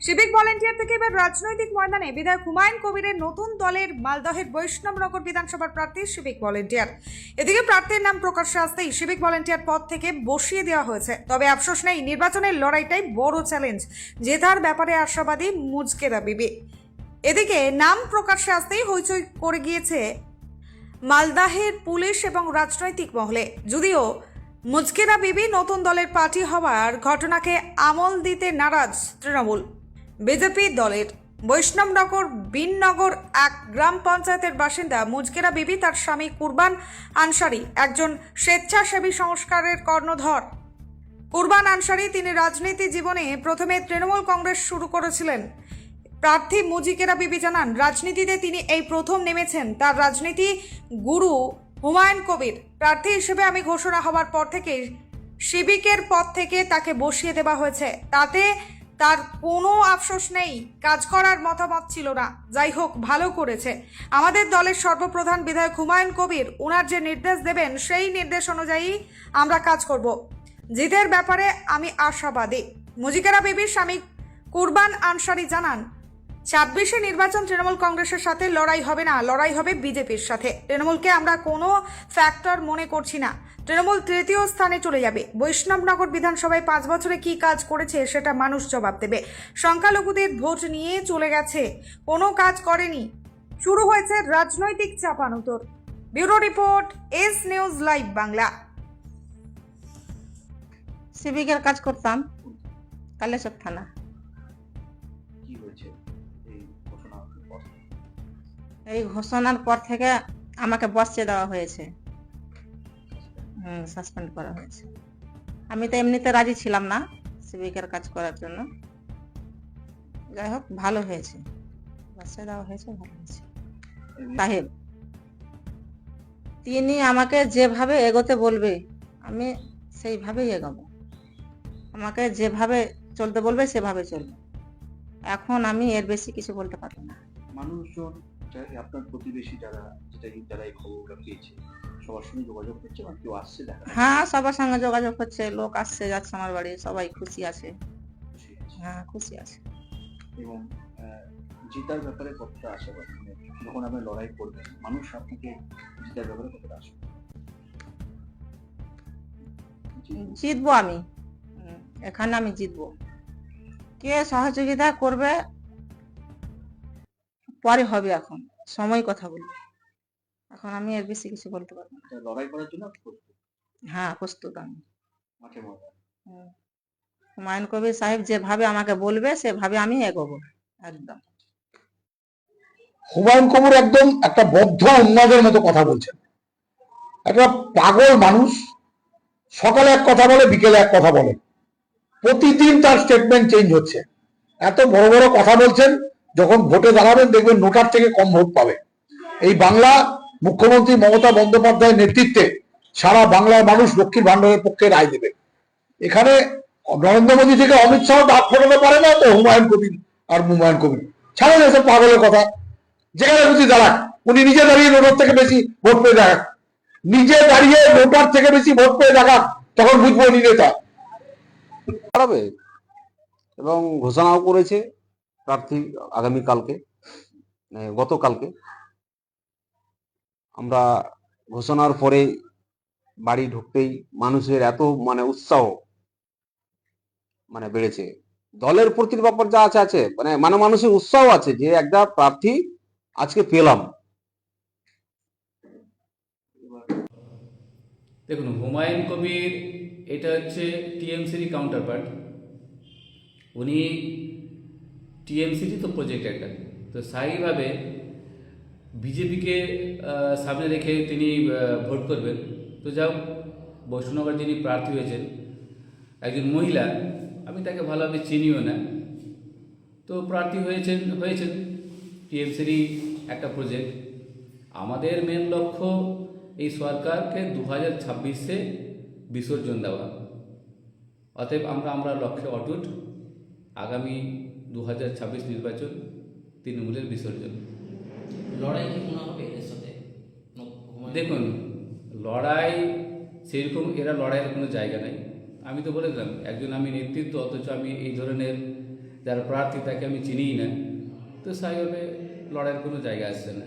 Civic volunteer থেকে এবার রাজনৈতিক ময়দানে বিধায়ক হুমায়ুন কবিরের নতুন দলের মালদহের বৈষ্ণবনগর বিধানসভার প্রার্থী সিভিক ভলেন্টিয়ার। এদিকে প্রার্থীর নাম প্রকাশ্যে আসতেই সিভিক ভলেন্টিয়ার পদ থেকে বসিয়ে দেওয়া হয়েছে। তবে আফসোস নেই, নির্বাচনের লড়াইটাই বড় চ্যালেঞ্জ। জেতার ব্যাপারে আশাবাদী মুজকেদা বিবি। এদিকে নাম প্রকাশ্যে আসতেই হইচই করে গিয়েছে মালদাহের পুলিশ এবং রাজনৈতিক মহলে। যদিও মুজকেরা বিবি নতুন দলের পার্টি হওয়ার ঘটনাকে আমল দিতে নারাজ তৃণমূল। বিজেপি দলের বৈষ্ণবনগর বিননগর এক গ্রাম পঞ্চায়েতের বাসিন্দা মুজকেরা বিবি তার স্বামী কুরবান আনসারি একজন স্বেচ্ছাসেবী সংস্কারের কর্ণধর। কুরবান আনসারি তিনি রাজনীতি জীবনে প্রথমে তৃণমূল কংগ্রেস শুরু করেছিলেন। প্রার্থী মুজিকেরা বিবি জানান, রাজনীতিতে তিনি এই প্রথম নেমেছেন। তার রাজনীতি গুরু হুমায়ুন কবির। প্রার্থী হিসেবে আমি ঘোষণা হওয়ার পর থেকে সিভিকের পদ থেকে তাকে বসিয়ে দেওয়া হয়েছে। তাতে তার কোনো আফসোস নেই, কাজ করার মতামত ছিল না। যাই হোক, ভালো করেছে। আমাদের দলের সর্বপ্রধান বিধায়ক হুমায়ুন কবির ওনার যে নির্দেশ দেবেন, সেই নির্দেশ অনুযায়ী আমরা কাজ করব। জিতের ব্যাপারে আমি আশাবাদী। মুজিকেরা বিবির স্বামী কুরবান আনসারি জানান, ছাব্বিশে নির্বাচন তৃণমূল কংগ্রেসের সাথে লড়াই হবে না, লড়াই হবে বিজেপির সাথে। তৃণমূলকে আমরা কোনো ফ্যাক্টর মনে করছি না। তৃণমূল তৃতীয় স্থানে চলে যাবে। বৈষ্ণবনগর বিধানসভায় পাঁচ বছরে কি কাজ করেছে সেটা মানুষ জবাব দেবে। সংখ্যালঘুদের ভোট নিয়ে চলে গেছে। কোনো কাজ করেনি। শুরু হয়েছে রাজনৈতিক চাপানুতর। Bureau report S News Live Bangla. সিভিকের কাজ করতাম কালেশ্বর থানা। এই ঘোষণার পর? এই ঘোষণার পর থেকে আমাকে বসিয়ে দেওয়া হয়েছে। সাসপেন্ড করা হয়েছে। আমি তো এমনিতে রাজি ছিলাম না সিভিকের কাজ করার জন্য। যাই হোক, ভালো হয়েছে। বসিয়ে দেওয়া হয়েছে, ভালো হয়েছে। সাহেব তিনি আমাকে যেভাবে এগোতে বলবে, আমি সেইভাবেই এগোবো। আমাকে যেভাবে চলতে বলবে, সেভাবে চলবে। এখন আমি এর বেশি কিছু বলতে পারব না। মানুষজন যা- আপনার প্রতিবেশী যারা যেটা যারা এই খবরটা পেয়েছে সবার সঙ্গে যোগাযোগ করছে বা কেউ আসছে দেখা হ্যাঁ সবার সঙ্গে যোগাযোগ হচ্ছে লোক আসছে যাচ্ছে আমার বাড়ি সবাই খুশি আছে। হ্যাঁ খুশি আছে। এবং জেতার ব্যাপারে কতটা আশাবাদী? মানে যখন আপনি লড়াই করবেন মানুষ আপনাকে জেতার ব্যাপারে কতটা আশা জিতবো। আমি। এখানে আমি জিতবো। কে সহযোগিতা করবে পরে হবে এখন। সময় কথা বলব এখন আমি এর বেশি কিছু বলতে পারব না। লড়াই করার জন্য হ্যাঁ প্রস্তুত আমি। হুমায়ুন কবির সাহেব যেভাবে আমাকে বলবে সেভাবে আমি এগোবো। একদম। হুমায়ুন কবির একদম একটা বদ্ধ উন্মাদের মতো কথা বলছেন। একটা পাগল মানুষ। সকালে এক কথা বলে বিকেলে এক কথা বলে। প্রতিদিন তার স্টেটমেন্ট চেঞ্জ হচ্ছে। এত বড় বড় কথা বলছেন যখন ভোটে দাঁড়াবেন দেখবেন নোটার থেকে কম ভোট পাবে। এই বাংলা মুখ্যমন্ত্রী মমতা বন্দ্যোপাধ্যায়ের নেতৃত্বে সারা বাংলার মানুষ লক্ষ্মীর ভান্ডারের পক্ষে রায় দেবে। এখানে নরেন্দ্র মোদী থেকে অমিত শাহ দাঁত ফোটাতে পারে না তো হুমায়ুন কবির আর হুমায়ুন কবির। ছাড়া এসব পাগলের কথা। যেখানে খুশি দাঁড়াক। উনি নিজে দাঁড়িয়ে নোটার থেকে বেশি ভোট পেয়ে দেখাক নিজে দাঁড়িয়ে নোটার থেকে বেশি ভোট পেয়ে দেখাক তখন বুঝব উনি এবং ঘোষণাও করেছে। প্রার্থী আগামী কালকে মানে গতকালকে। আমরা ঘোষণার পরে বাড়ি ঢুকতেই মানুষের এত মানে উৎসাহ মানে বেড়েছে। দলের প্রতি ব্যাপার যা আছে আছে। মানে মানে মানুষের উৎসাহ আছে যে একটা প্রার্থী আজকে পেলাম। দেখুন, হুমায়ুন কবির, এটা হচ্ছে টিএমসির কাউন্টার পার্ট উনি টিএমসিরই তো প্রজেক্ট একটা। তো স্থায়ীভাবে বিজেপিকে সামনে রেখে তিনি ভোট করবেন। তো যাও বৈষ্ণবনগর যিনি প্রার্থী হয়েছেন, একজন মহিলা, আমি তাকে ভালোভাবে চিনিও না। তো প্রার্থী হয়েছেন হয়েছেন। টিএমসিরই একটা প্রজেক্ট আমাদের মেন লক্ষ্য এই সরকারকে দু হাজার ছাব্বিশে বিসর্জন দেওয়া। অতএব আমরা আমরা লক্ষ্যে অটুট। আগামী দু হাজার ছাব্বিশ নির্বাচন তৃণমূলের বিসর্জন। লড়াই কি মনে হবে এর সাথে? দেখুন লড়াই সেরকম এরা লড়াইয়ের কোনো জায়গা নেই। আমি তো বলে দিলাম একজন আমি নেতৃত্ব অথচ আমি এই ধরনের যারা প্রার্থী তাকে আমি চিনিই না। তো স্বাভাবিকভাবে লড়াইয়ের কোনো জায়গা আসছে না।